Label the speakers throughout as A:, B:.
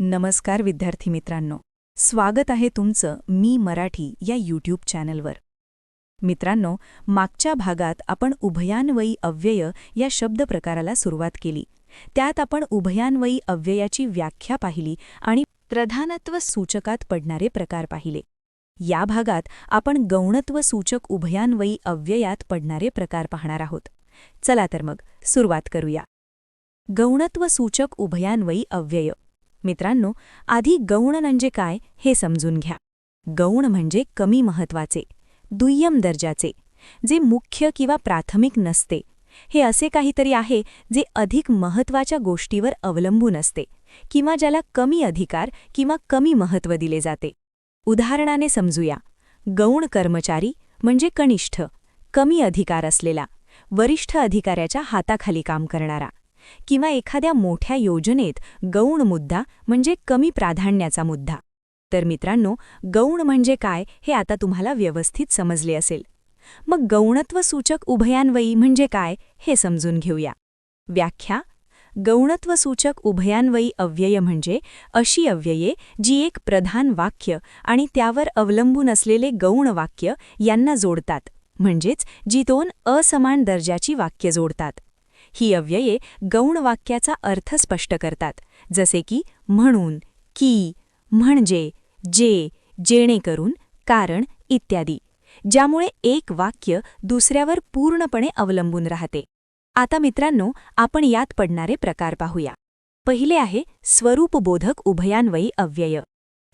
A: नमस्कार विद्यार्थी मित्रांनो. स्वागत आहे तुमचं मी मराठी या यूट्यूब चॅनलवर. मित्रांनो मागच्या भागात आपण उभयान्वयी अव्यय या शब्दप्रकाराला सुरुवात केली. त्यात आपण उभयान्वयी अव्ययाची व्याख्या पाहिली आणि प्रधानत्व सूचकात पडणारे प्रकार पाहिले. या भागात आपण गौणत्व सूचक उभयान्वयी अव्ययात पडणारे प्रकार पाहणार आहोत. चला तर मग सुरुवात करूया. गौणत्व सूचक उभयान्वयी अव्यय. मित्रांनो आधी गौण म्हणजे काय हे समजून घ्या. गौण म्हणजे कमी महत्त्वाचे दुय्यम दर्जाचे जे मुख्य किंवा प्राथमिक नसते. हे असे काहीतरी आहे जे अधिक महत्त्वाच्या गोष्टीवर अवलंबून असते किंवा ज्याला कमी अधिकार किंवा कमी महत्त्व दिले जाते. उदाहरणाने समजूया. गौण कर्मचारी म्हणजे कनिष्ठ कमी अधिकार असलेला वरिष्ठ अधिकाऱ्याच्या हाताखाली काम करणारा. किंवा एखाद्या मोठ्या योजनेत गौण मुद्दा म्हणजे कमी प्राधान्याचा मुद्दा. तर मित्रांनो गौण म्हणजे काय हे आता तुम्हाला व्यवस्थित समजले असेल. मग गौणत्वसूचक उभयान्वयी म्हणजे काय हे समजून घेऊया. व्याख्या गौणत्वसूचक उभयान्वयी अव्यय म्हणजे अशी अव्यये जी एक प्रधान वाक्य आणि त्यावर अवलंबून असलेले गौण वाक्य यांना जोडतात म्हणजेच जी दोन असमान दर्जाची वाक्य जोडतात. ही अव्यये गौण वाक्याचा अर्थ स्पष्ट करतात. जसे की म्हणून की म्हणजे जे जेणेकरून कारण इत्यादी. ज्यामुळे एक वाक्य दुसऱ्यावर पूर्णपणे अवलंबून राहते. आता मित्रांनो आपण यात पडणारे प्रकार पाहूया. पहिले आहे स्वरूपबोधक उभयान्वयी अव्यय.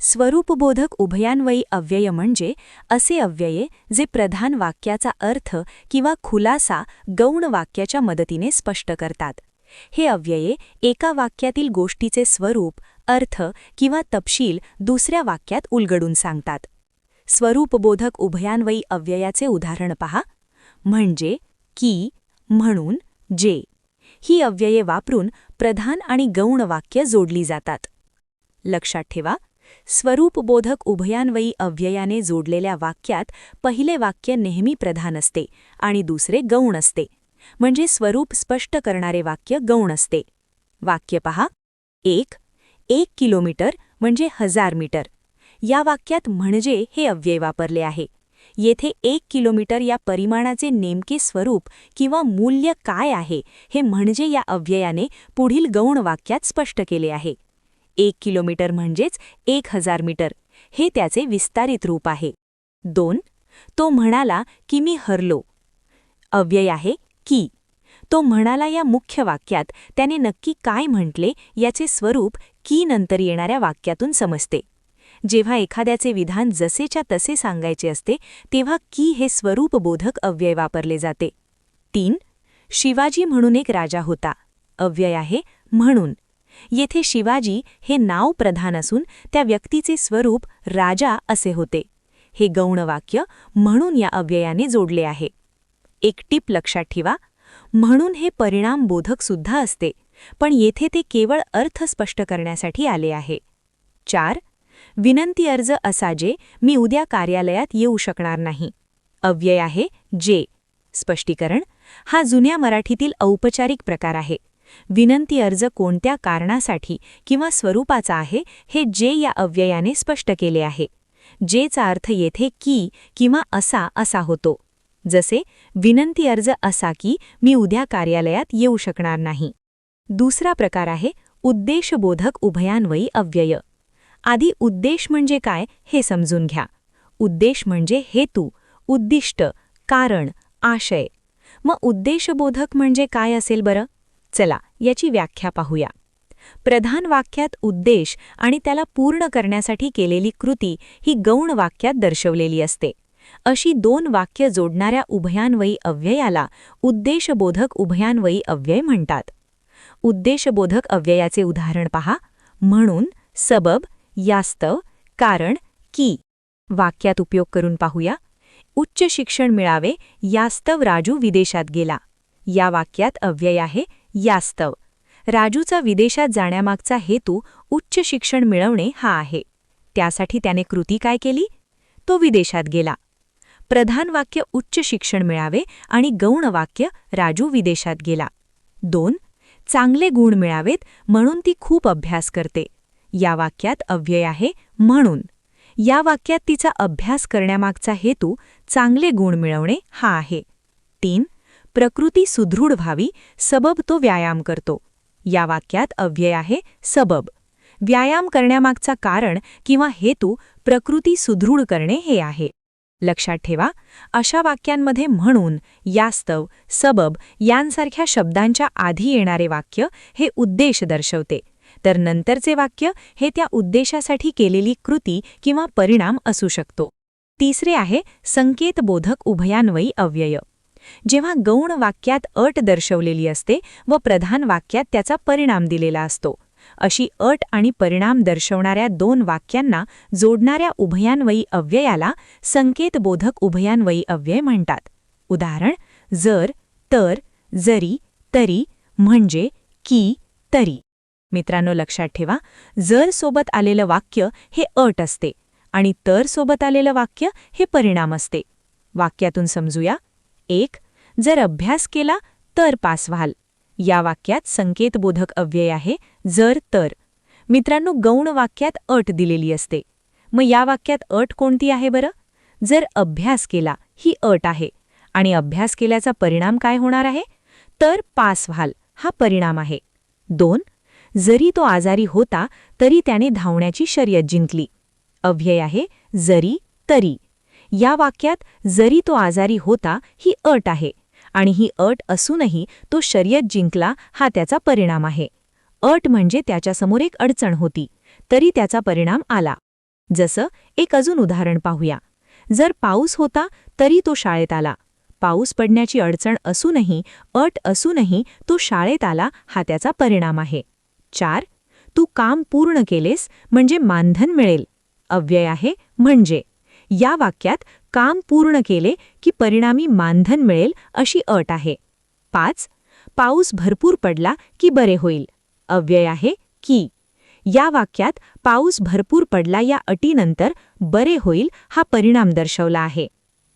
A: स्वरूपबोधक उभयान्वयी अव्यय म्हणजे असे अव्यये जे प्रधान वाक्याचा अर्थ किंवा खुलासा गौण वाक्याच्या मदतीने स्पष्ट करतात. हे अव्यये एका वाक्यातील गोष्टीचे स्वरूप अर्थ किंवा तपशील दुसऱ्या वाक्यात उलगडून सांगतात. स्वरूपबोधक उभयान्वयी अव्ययाचे उदाहरण पहा. म्हणजे की म्हणून जे. ही अव्यये वापरून प्रधान आणि गौण वाक्य जोडली जातात. लक्षात ठेवा स्वरूपबोधक उभयान्वयी अव्ययाने जोडलेल्या वाक्यात पहिले वाक्य नेहमी प्रधान असते आणि दुसरे गौण असते. म्हणजे स्वरूप स्पष्ट करणारे वाक्य गौण असते. वाक्य पहा. एक. एक किलोमीटर म्हणजे हजार मीटर. या वाक्यात म्हणजे हे अव्यय वापरले आहे. येथे एक किलोमीटर या परिमाणाचे नेमके स्वरूप किंवा मूल्य काय आहे हे म्हणजे या अव्ययाने पुढील गौण वाक्यात स्पष्ट केले आहे. एक किलोमीटर म्हणजेच एक हजार मीटर. हे त्याचे विस्तारित रूप आहे. दोन तो म्हणाला की मी हरलो. अव्यय आहे की तो म्हणाला या मुख्य वाक्यात त्याने नक्की काय म्हटले याचे स्वरूप की नंतर येणाऱ्या वाक्यातून समजते. जेव्हा एखाद्याचे विधान जसेच्या तसे सांगायचे असते तेव्हा की हे स्वरूपबोधक अव्यय वापरले जाते. तीन शिवाजी म्हणून एक राजा होता. अव्यय आहे म्हणून. येथे शिवाजी हे नाव प्रधान असून त्या व्यक्तीचे स्वरूप राजा असे होते. हे गौणवाक्य म्हणून या अव्ययाने जोडले आहे. एक टीप लक्षात ठेवा. म्हणून हे परिणामबोधक सुद्धा असते पण येथे ते केवळ अर्थ स्पष्ट करण्यासाठी आले आहे. चार विनंती अर्ज असा जे मी उद्या कार्यालयात येऊ शकणार नाही. अव्यय आहे जे. स्पष्टीकरण हा जुन्या मराठीतील औपचारिक प्रकार आहे. विनंती अर्ज कोणत्या कारणासाठी किंवा स्वरूपाचा आहे हे जे या अव्ययाने स्पष्ट केले आहे. जेचा अर्थ येथे की किंवा असा असा होतो. जसे विनंती अर्ज असा की मी उद्या कार्यालयात येऊ शकणार नाही. दुसरा प्रकार आहे उद्देशबोधक उभयान्वयी अव्यय. आधी उद्देश म्हणजे काय हे समजून घ्या. उद्देश म्हणजे हेतू उद्दिष्ट कारण आशय. मग उद्देशबोधक म्हणजे काय असेल बरं? चला याची व्याख्या पाहूया. प्रधान वाक्यात उद्देश आणि त्याला पूर्ण करण्यासाठी केलेली कृती ही गौण वाक्यात दर्शवलेली असते. अशी दोन वाक्य जोडणाऱ्या उभयान्वयी अव्ययाला उद्देशबोधक उभयान्वयी अव्यय म्हणतात. उद्देशबोधक अव्ययाचे उदाहरण पहा. म्हणून सबब यास्तव कारण की. वाक्यात उपयोग करून पाहूया. उच्च शिक्षण मिळावे यास्तव राजू विदेशात गेला. या वाक्यात अव्यय आहे यास्तव. राजूचा विदेशात जाण्यामागचा हेतू उच्च शिक्षण मिळवणे हा आहे. त्यासाठी त्याने कृती काय केली? तो विदेशात गेला. प्रधान वाक्य उच्च शिक्षण मिळावे आणि गौण वाक्य राजू विदेशात गेला. दोन चांगले गुण मिळावेत म्हणून ती खूप अभ्यास करते. या वाक्यात अव्यय आहे म्हणून. या वाक्यात तिचा अभ्यास करण्यामागचा हेतू चांगले गुण मिळवणे हा आहे. तीन प्रकृती सुदृढ व्हावी सबब तो व्यायाम करतो. या वाक्यात अव्यय आहे सबब. व्यायाम करण्यामागचा कारण किंवा हेतू प्रकृती सुदृढ करणे हे आहे. लक्षात ठेवा अशा वाक्यांमध्ये म्हणून यास्तव सबब यांसारख्या शब्दांच्या आधी येणारे वाक्य हे उद्देश दर्शवते. तर नंतरचे वाक्य हे त्या उद्देशासाठी केलेली कृती किंवा परिणाम असू शकतो. तिसरे आहे संकेतबोधक उभयान्वयी अव्यय. जेव्हा गौण वाक्यात अट दर्शवलेली असते व प्रधान वाक्यात त्याचा परिणाम दिलेला असतो. अशी अट आणि परिणाम दर्शवणाऱ्या दोन वाक्यांना जोडणाऱ्या उभयान्वयी अव्ययाला संकेतबोधक उभयान्वयी अव्यय म्हणतात. उदाहरण जर तर जरी तरी म्हणजे की तरी. मित्रांनो लक्षात ठेवा जर सोबत आलेलं वाक्य हे अट असते आणि तर सोबत आलेलं वाक्य हे परिणाम असते. वाक्यातून समजूया. एक जर अभ्यास केला तर पास व्हाल. या वाक्यात संकेतबोधक अव्यय आहे जर तर. मित्रांनो गौण वाक्यात अट दिलेली असते. मग या वाक्यात अट कोणती आहे बरं? जर अभ्यास केला ही अट आहे. आणि अभ्यास केल्याचा परिणाम काय होणार आहे? तर पास व्हाल हा परिणाम आहे. दोन जरी तो आजारी होता तरी त्याने धावण्याची शर्यत जिंकली. अव्यय आहे जरी तरी. या वाक्यात जरी तो आजारी होता ही अट आहे. आणि ही अट असूनही तो शर्यत जिंकला हा त्याचा परिणाम आहे. अट म्हणजे त्याच्यासमोर एक अडचण होती. तरी त्याचा परिणाम आला. जसं एक अजून उदाहरण पाहूया. जर पाऊस होता तरी तो शाळेत आला. पाऊस पडण्याची अडचण असूनही अट असूनही तो शाळेत आला हा त्याचा परिणाम आहे. चार तू काम पूर्ण केलेस म्हणजे मानधन मिळेल. अव्यय आहे म्हणजे. या वाक्यात काम पूर्ण केले की परिणामी मानधन मिळेल अशी अट आहे. पाच पाऊस भरपूर पडला की बरे होईल. अव्यय आहे की. या वाक्यात पाऊस भरपूर पडला या अटीनंतर बरे होईल हा परिणाम दर्शवला आहे.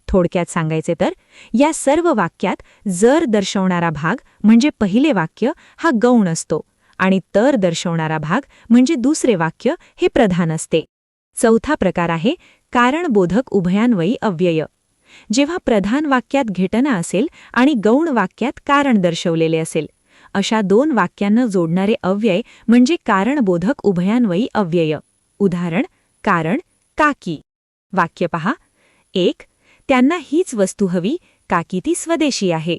A: थोडक्यात सांगायचे तर या सर्व वाक्यात जर दर्शवणारा भाग म्हणजे पहिले वाक्य हा गौण असतो आणि तर दर्शवणारा भाग म्हणजे दुसरे वाक्य हे प्रधान असते. चौथा प्रकार आहे कारणबोधक उभयान्वयी अव्यय. जेव्हा प्रधान वाक्यात घटना असेल आणि गौण वाक्यात कारण दर्शवलेले असेल अशा दोन वाक्यांना जोडणारे अव्यय म्हणजे कारणबोधक उभयान्वयी अव्यय. उदाहरण कारण काकी. वाक्य पहा. एक त्यांना हीच वस्तू हवी काकी ती स्वदेशी आहे.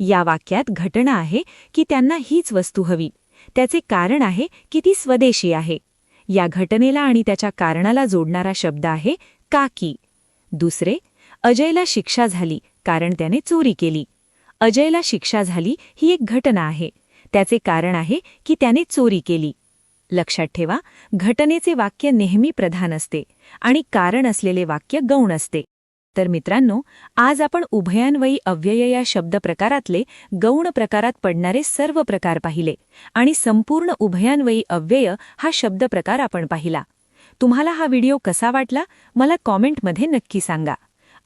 A: या वाक्यात घटना आहे की त्यांना हीच वस्तू हवी. त्याचे कारण आहे की ती स्वदेशी आहे. या घटनेला आणि त्याच्या कारणाला जोडणारा शब्द आहे काकी. दुसरे अजयला शिक्षा झाली कारण त्याने चोरी केली. अजयला शिक्षा झाली ही एक घटना आहे. त्याचे कारण आहे की त्याने चोरी केली. लक्षात ठेवा घटनेचे वाक्य नेहमी प्रधान असते आणि कारण असलेले वाक्य गौण असते. तर मित्रांनो आज आपण उभयान्वयी अव्यय या शब्द प्रकारातले गौण प्रकारात पडणारे सर्व प्रकार पाहिले आणि संपूर्ण उभयान्वयी अव्यय हा शब्द प्रकार आपण पाहिला. तुम्हाला हा व्हिडिओ कसा वाटला मला कॉमेंटमध्ये नक्की सांगा.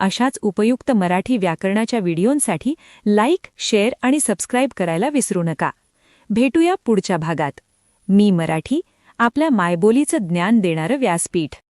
A: अशाच उपयुक्त मराठी व्याकरणाच्या व्हिडिओंसाठी लाईक शेअर आणि सबस्क्राईब करायला विसरू नका. भेटूया पुढच्या भागात. मी मराठी आपल्या मायबोलीचं ज्ञान देणारं व्यासपीठ.